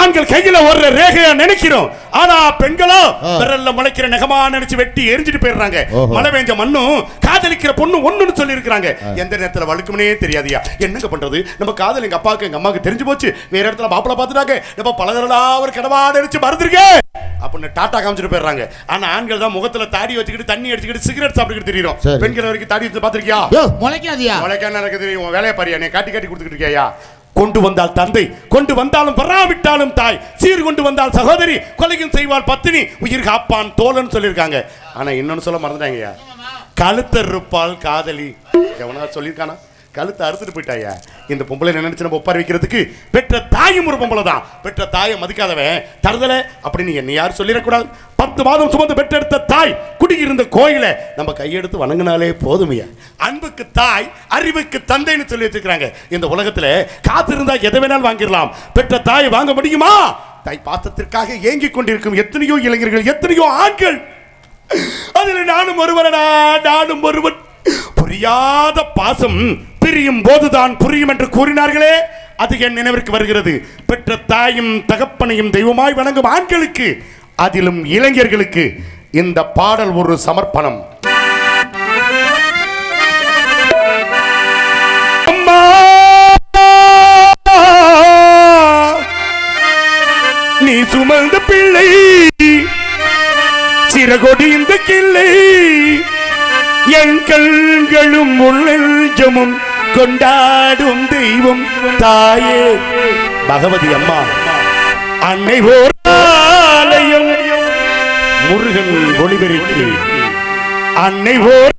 ஆண்கள் கையில ஒரு ரேகையா நினைக்கிறோம். ஆனா பெண்களோ. விரல்ல முளைக்கிற நெகமா நினைச்சு வெட்டி எரிஞ்சிட்டு போயிடுறாங்க. மழை பெஞ்ச மண்ணும் காதலிக்கிற பொண்ணு ஒண்ணுன்னு சொல்லி இருக்காங்க எந்த நேரத்துல வழுக்கும்னே தெரியாதியா என்னங்க பண்றது? நம்ம காதல் எங்க அப்பாவுக்கு எங்க அம்மாவுக்கு தெரிஞ்சு போச்சு. வேற இடத்துல மாப்பிள பாத்துட்டாங்க நம்ம பலதரடா ஒரு கடவா நினைச்சு மறந்துருக்க. அப்படின்னு டாட்டா காமிச்சிட்டு போயிடுறாங்க. ஆனா ஆண்கள் தான் முகத்துல தாடி வச்சுக்கிட்டு தண்ணி அடிச்சுக்கிட்டு சிகரெட் சாப்பிட்டுக்கிட்டு தெரியும். பெண்கள் வரைக்கும் தாடி வச்சு பாத்திருக்கியா முளைக்காதியா? என்ன நடக்குது. உன் வேலையை பாரியா நீ காட்டி காட்டி கொடுத்துட்டு இருக்கியா கொண்டு வந்தால் தந்தை கொண்டு வந்தாலும் வராவிட்டாலும் தாய் சீர் கொண்டு வந்தால் சகோதரி கொலையும் செய்வாள் பத்தினி உயிர் காப்பான் தோழன் சொல்லியிருக்காங்க. ஆனா இன்னொன்னு சொல்ல மறந்துட்டாங்கய்யா. கழுத்தறுப்பால் காதலி. எவனா சொல்லியிருக்கானா? கழுத்தை அறுத்துட்டு போயிட்டாயா. இந்த பொம்பளை நினைச்சு நம்ம ஒப்பாரி வைக்கிறதுக்கு? பெற்ற தாயும் ஒரு பொம்பளை தான். பெற்ற தாயை மதிக்காதவன் தருதல அப்படின்னு என்ன யாரும் சொல்லிடக்கூடாது. பத்து மாதம் சுமந்து பெற்றெடுத்த தாய் குடியிருந்த கோயிலை நம்ம கையெடுத்து வணங்கினாலே போதுமையா? அன்புக்கு தாய் அறிவுக்கு தந்தைன்னு சொல்லி வச்சிருக்கிறாங்க. இந்த உலகத்துல காத்திருந்தா எதை வேணாலும் வாங்கிடலாம். பெற்ற தாய் வாங்க முடியுமா? தாய் பாசத்திற்காக ஏங்கிக் கொண்டிருக்கும் எத்தனையோ இளைஞர்கள் எத்தனையோ ஆண்கள். அதில் நானும் ஒருவனடா நானும் ஒருவன். புரியாத பாசம் பிரியும் போதுதான் புரியும் என்று கூறினார்களே அது என் நினைவிற்கு வருகிறது. பெற்ற தாயும் தகப்பனையும் தெய்வமாய் வணங்கும் ஆண்களுக்கு அதிலும் இளைஞர்களுக்கு இந்த பாடல் ஒரு சமர்ப்பணம். நீ சுமந்த பிள்ளை சிறகொடி இந்த கிள்ளை என் கண்களும் உள்ளெஞ்சமும் கொண்டாடும் தெய்வம் தாயே. பகவதி அம்மா அன்னை ஓர் ஆலயம் முருகன் ஒளிபெருக்கு. அன்னை ஓர்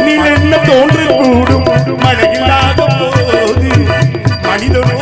மண்ணில் என்ன தோன்று கூடும் மழையில்லாத போது மனிதனோ